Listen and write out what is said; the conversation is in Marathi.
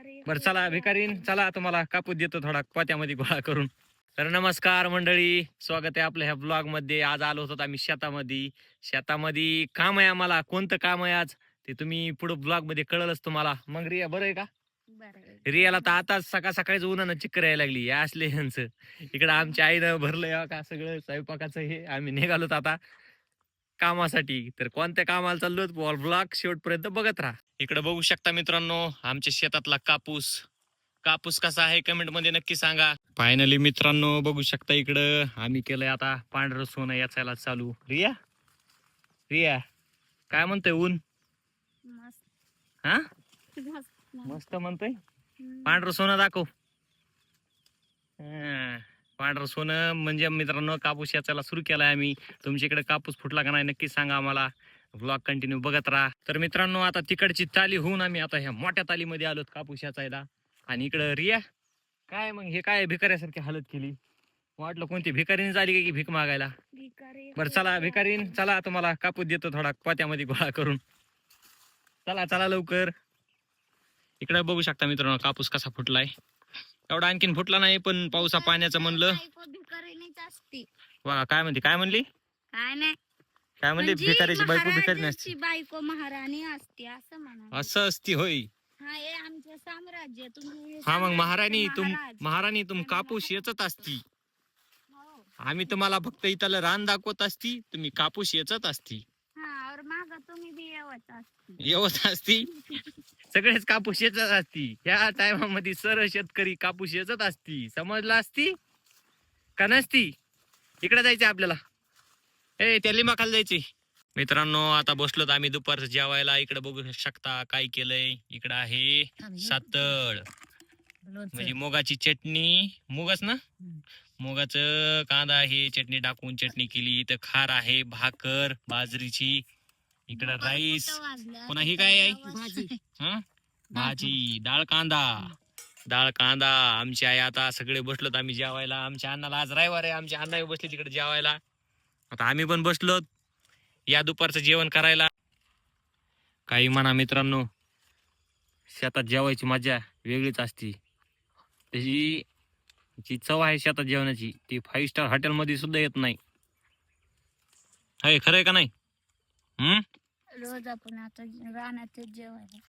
भिकारी बरं चला भिकारीन चला तुम्हाला कापूस देतो थोडा पात्यामध्ये गोळा करून. तर नमस्कार मंडळी स्वागत आहे आपल्या ह्या ब्लॉगमध्ये आज आलो होतो आम्ही शेतामध्ये. शेतामध्ये काम आहे आम्हाला. कोणतं काम आहे आज? ते तुम्ही पुढे ब्लॉगमध्ये कळलंच तुम्हाला. मग रिया बरं आहे का? रियाला तर आता सकाळ सकाळीच उन्हानं चिक्कर यायला लागली. या असले यांचं. इकडं आमच्या आईनं भरलंय का सगळं स्वयंपाकाचं हे. आम्ही निघालोत आता. कामासाठी. तर कोणत्या कामाला चाललो ब्लॉग शेवटपर्यंत बघत राहा. इकडे बघू शकता मित्रांनो आमच्या शेतातला कापूस. कापूस कसा आहे कमेंटमध्ये नक्की सांगा. फायनली मित्रांनो बघू शकता इकडं. आम्ही केलंय आता पांढरं सोनं याचायला चालू. रिया? रिया काय म्हणतोय ऊन? मस्त. हा? मस्त म्हणतोय. पांढरं सोनं दाखव. हं, पांढरं सोनं. म्हणजे मित्रांनो कापूस याचायला सुरू केलाय आम्ही. तुमच्या इकडे कापूस फुटला का नाही नक्की सांगा आम्हाला. ब्लॉग कंटिन्यू बघत राहा. तर मित्रांनो आता तिकडची ताली होऊन आम्ही आता ह्या मोठ्या तालीमध्ये आलोत कापूस याचायला. आणि इकडं रिया काय मग हे काय भिकाऱ्यासारखी हालत केली? वाटलं कोणती भिकारीने झाली का भीक मागायला? भिकारी. बरं चला भिकारीन चला तुम्हाला कापूस देतो थोडा पात्यामध्ये गोळा करून. चला चला लवकर. इकडे बघू शकता मित्रांनो कापूस कसा फुटलाय. एवढा आणखीन फुटला नाही पण पावसा पाण्याचं म्हणलं. वा काय म्हणते काय म्हणली? काय नाही. काय म्हणली म्हणजे भिकारीची बायको भिकारी नसते. बायको महाराणी असते असं म्हणा असं असती होय. हा आमचं साम्राज्य तुम्ही मग महाराणी तुम. महाराणी तुम कापूस येचत असती. हो. आम्ही तुम्हाला फक्त इथलं रान दाखवत असती तुम्ही कापूस येचत असते. येवत असती? सगळेच कापूस येचत असती. या टायमामध्ये सर्व शेतकरी कापूस येचत असती. समजला असती? का नसती? इकडे जायचं आपल्याला. ए त्या लिंबा खाली जायचे मित्रांनो आता बसलो आम्ही दुपारचं जेवायला. इकडे बघू शकता काय केलंय. इकडं आहे सातळ. म्हणजे मुगाची चटणी. मुगच ना? मुगाचं कांदा आहे चटणी टाकून चटणी केली. इथं खार आहे भाकर बाजरीची. इकडं राईस. पुन्हा ही काय आहे? भाजी. हं? भाजी डाळ कांदा. डाळ कांदा. आमची आई आता सगळे बसलोत आम्ही जेवायला. आमच्या अण्णाला आज रविवार आहे. आमच्या अण्णा बसले तिकडे जेवायला. आता आम्ही पण बसलोत या दुपारचं जेवण करायला. काही म्हणा मित्रांनो शेतात जेवायची मजा वेगळीच असती. त्याची जी चव आहे शेतात जेवणाची ती फाईव्ह स्टार हॉटेलमध्ये सुद्धा येत नाही. आहे खरंय का नाही? हम्म रोज आपण आता रानात जेवायला.